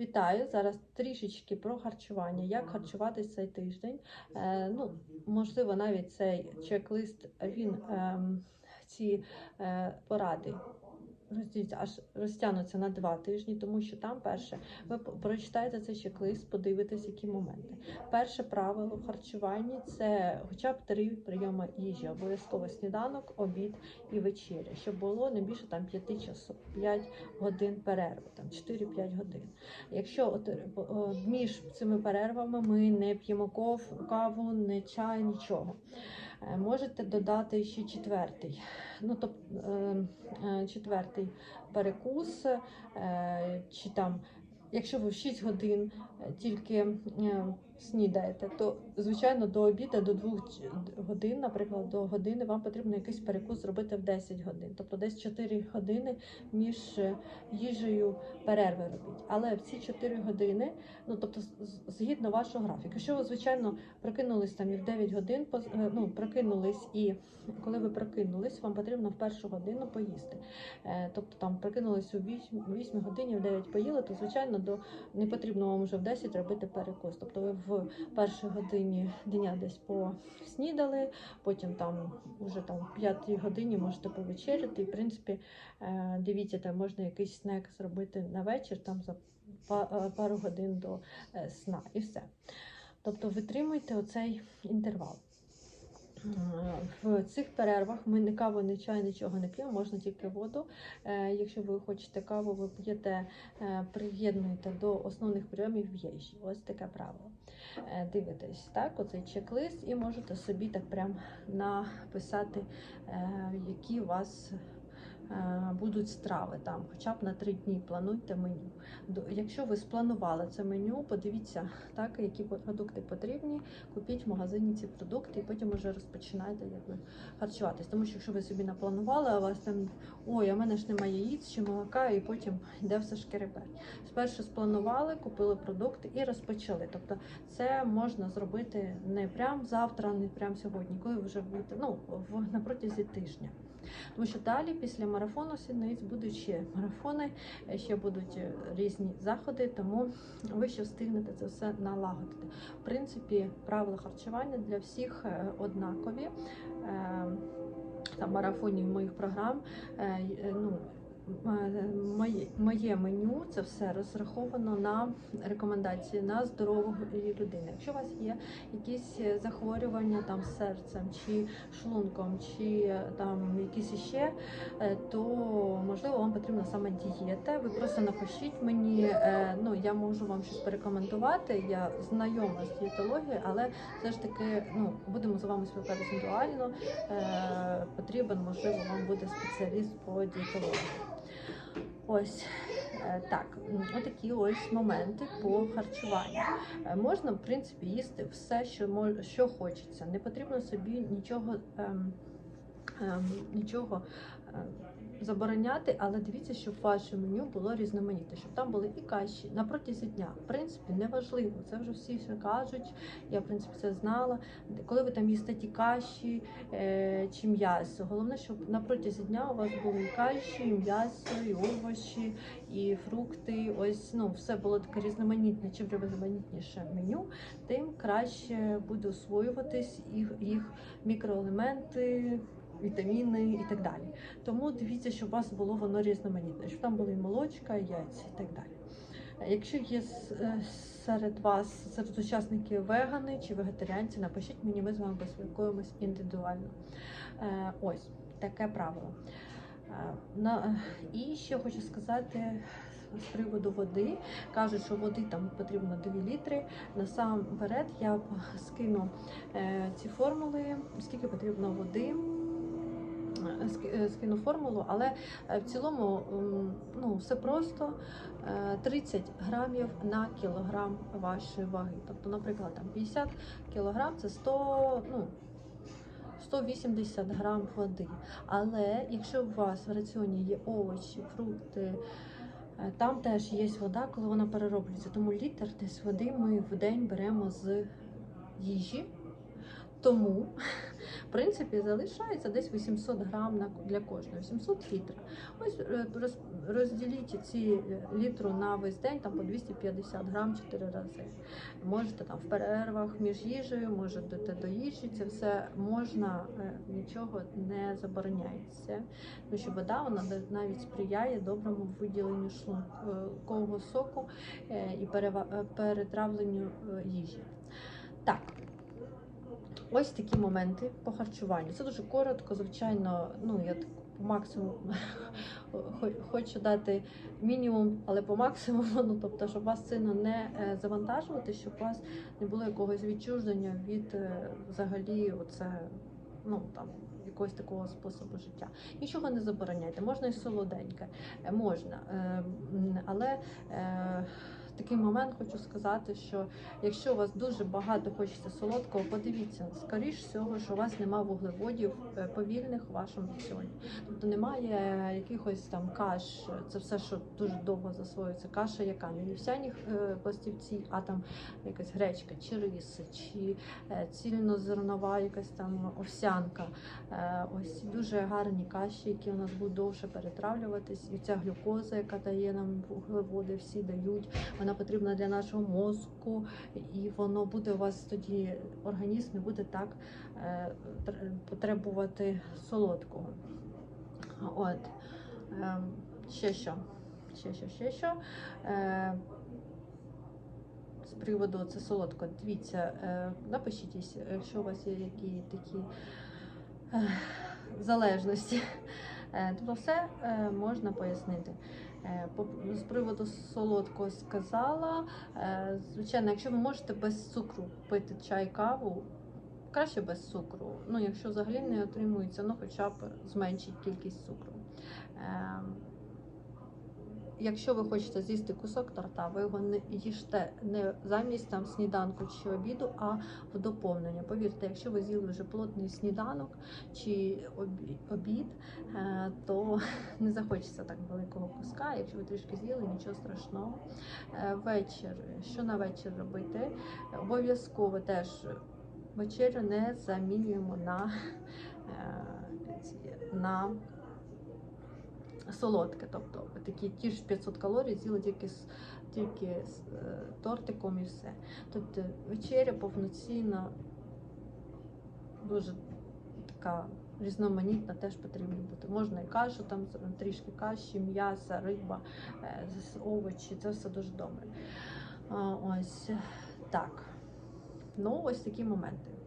Вітаю! Зараз трішечки про харчування. Як харчуватись цей тиждень? Е, ну, можливо, навіть цей чек-лист він е, ці е, поради розділяться, аж розтягнуться на два тижні, тому що там перше ви прочитаєте цей чек-лист, подивитесь, які моменти. Перше правило в харчуванні це хоча б три прийоми їжі, обов'язково сніданок, обід і вечеря, щоб було не більше там 5 часов, 5 годин перерви, там 4-5 годин. Якщо от, е, між цими перервами ми не п'ємо каву, не чай, нічого. Е, Можете додати ще четвертий, ну тобто четвертий перекус, чи там, якщо ви в 6 годин тільки е, снідаєте, то звичайно до обіду, до 2 годин, наприклад, до години вам потрібно якийсь перекус зробити в 10 годин, тобто десь 4 години між е, їжею перерви робіть. Але в ці 4 години, ну тобто згідно вашого графіку, якщо ви, звичайно, прокинулись там і в 9 годин, е, ну, прокинулись, і коли ви прокинулись, вам потрібно в першу годину поїсти. Тобто там прокинулись у 8, 8 годині, в 9 поїли, то звичайно до не потрібно вам вже в 10 робити перекус. Тобто ви в першій годині дня десь поснідали, потім там вже там в 5 годині можете повечеряти. І в принципі, е, дивіться, там можна якийсь снек зробити на вечір, там за е, пару годин до е, сна і все. Тобто витримуйте оцей інтервал. В цих перервах ми не каву, не чай, нічого не п'ємо, можна тільки воду. Е, Якщо ви хочете каву, ви п'єте, е, приєднуєте до основних прийомів їжі. Ось таке правило. Е, Дивитесь, так, оцей чек-лист, і можете собі так прям написати, які у вас будуть страви там, хоча б на три дні плануйте меню. Якщо ви спланували це меню, подивіться, так, які продукти потрібні, купіть в магазині ці продукти і потім вже розпочинайте якби, харчуватись. Тому що якщо ви собі напланували, а у вас там ой, а в мене ж немає яїць чи молока, і потім йде все шкереберть. Спершу спланували, купили продукти і розпочали. Тобто це можна зробити не прямо завтра, не прямо сьогодні, коли вже будете ну, в, на протязі тижня. Тому що далі, після марафону сідниць, будуть ще марафони, е, ще будуть е, різні заходи, тому ви ще встигнете це все налагодити. В принципі, правила харчування для всіх е, однакові. Там марафонів моїх програм. Ну, моє, меню це все розраховано на рекомендації на здорової людини. Якщо у вас є якісь е, захворювання там серцем чи шлунком, чи е, там якісь іще, е, то можливо вам потрібна саме дієта. Ви просто напишіть мені, ну я можу вам щось порекомендувати. Я знайома з дієтологією, але все ж таки ну будемо з вами спілкуватися індивідуально. Потрібен, можливо, вам буде спеціаліст по дієтології. Ось е, так, отакі ось моменти по харчуванню. Е, Можна, в принципі, їсти все, що мож, що хочеться. Не потрібно собі нічого, ем, ем, нічого ем, забороняти, але дивіться, щоб ваше меню було різноманітне, щоб там були і каші на протязі дня. В принципі, неважливо. Це вже всі все кажуть. Я в принципі це знала. Коли ви там їсте ті каші е, чи м'ясо, головне, щоб на протязі дня у вас були і каші, і м'ясо, і овочі, і фрукти. Ось ну все було таке різноманітне. Чим різноманітніше меню, тим краще буде освоюватись їх, їх мікроелементи. Вітаміни і так далі. Тому дивіться, щоб у вас було воно різноманітне, щоб там були молочка, яйця і так далі. Якщо є е, серед вас, серед учасників вегани чи вегетаріанці, напишіть мені, ми з вами поспілкуємось індивідуально. Е, Ось таке правило. Е, і ще хочу сказати з приводу води. Кажуть, що води там потрібно 2 літри. Насамперед я скину ці формули, скільки потрібно води. Е, е, Скину формулу, але е, в цілому ну, все просто Е, 30 грамів на кілограм вашої ваги. Тобто, наприклад, там 50 кілограм це 100, ну, 180 грам води. Але якщо у вас в раціоні є овочі, фрукти, там теж є вода, коли вона перероблюється. Тому літр десь води ми в день беремо з їжі. Тому, в принципі, залишається десь 800 грам для кожного, 800 літрів. Ось е, розділіть ці е, літру на весь день, там по 250 грам 4 рази. Можете там в перервах між їжею, можете до їжі, це все можна, е, нічого не забороняється. Тому що вода вона навіть сприяє доброму виділенню шлункового соку і перетравленню їжі. Так. Ось такі моменти по харчуванню. Це дуже коротко, звичайно. Ну я по максимуму хочу дати мінімум, але по максимуму. Ну тобто, щоб вас сильно не е, завантажувати, щоб у вас не було якогось відчуження від е, взагалі, оце ну там. Якогось такого способу життя. Нічого не забороняйте, можна і солоденьке, е, можна. е, Але такий момент хочу сказати, що якщо у вас дуже багато хочеться солодкого, подивіться, скоріш всього, що у вас немає вуглеводів е, повільних у вашому раціоні. Тобто немає якихось там каш, це все, що дуже довго засвоюється. Каша, яка не вівсяні е, пластівці, а там якась гречка, чи рис, чи е, цільнозернова якась там овсянка. Ось дуже гарні каші, які у нас будуть довше перетравлюватись. І ця глюкоза, яка дає нам вуглеводи, всі дають. Вона потрібна для нашого мозку, і воно буде у вас тоді організм не буде так е, потребувати солодкого. От ем, ще що? Ще що, ще що. Е, з приводу це солодко. Дивіться, е, напишіть, якщо- якщо у вас є які такі е, залежності. Е, Тобто все е, можна пояснити. Е, З приводу солодкого сказала. Е, Звичайно, якщо ви можете без цукру пити чай, каву, краще без цукру. Ну, якщо взагалі не отримується, ну хоча б зменшіть кількість цукру. Якщо ви хочете з'їсти кусок торта, ви його не їжте не замість там сніданку чи обіду, а в доповнення. Повірте, якщо ви з'їли вже плотний сніданок чи обід, е, то не захочеться так великого куска. Якщо ви трішки з'їли, нічого страшного. Е, Вечір. Що на вечір робити? Обов'язково теж вечерю не замінюємо на, е, на солодке. Тобто такі ті ж 500 калорій з'їли тільки з тільки з е, тортиком і все. Тобто вечеря повноцінна, дуже така різноманітна теж потрібно бути. Можна і кашу, там трішки каші, м'яса, риба, е, овочі, це все дуже добре. А, Ось так. Ну, ось такі моменти.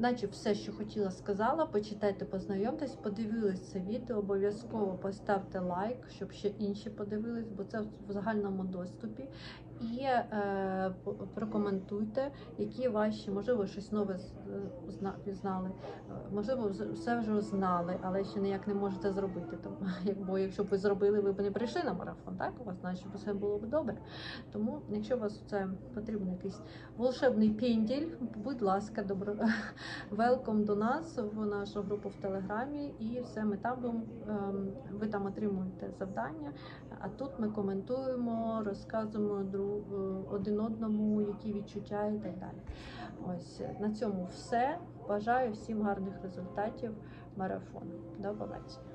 Наче все, що хотіла, сказала. Почитайте, познайомтесь, подивились це відео. Обов'язково поставте лайк, щоб ще інші подивились, бо це в загальному доступі. І е, прокоментуйте, які ваші, можливо, щось нове е, пізнали. Е, Можливо, все вже знали, але ще ніяк не можете зробити. Тому, як- бо якщо б ви зробили, ви б не прийшли на марафон, так? У вас значить все було б добре. Тому, якщо у вас це потрібен якийсь волшебний пінділь, будь ласка, добро велком до нас в нашу групу в Телеграмі, і все ми там будемо, ем, ви там отримуєте завдання. А тут ми коментуємо, розказуємо дру- е, один одному, які відчуття і так далі. Ось на цьому все. Бажаю всім гарних результатів марафону. До побачення.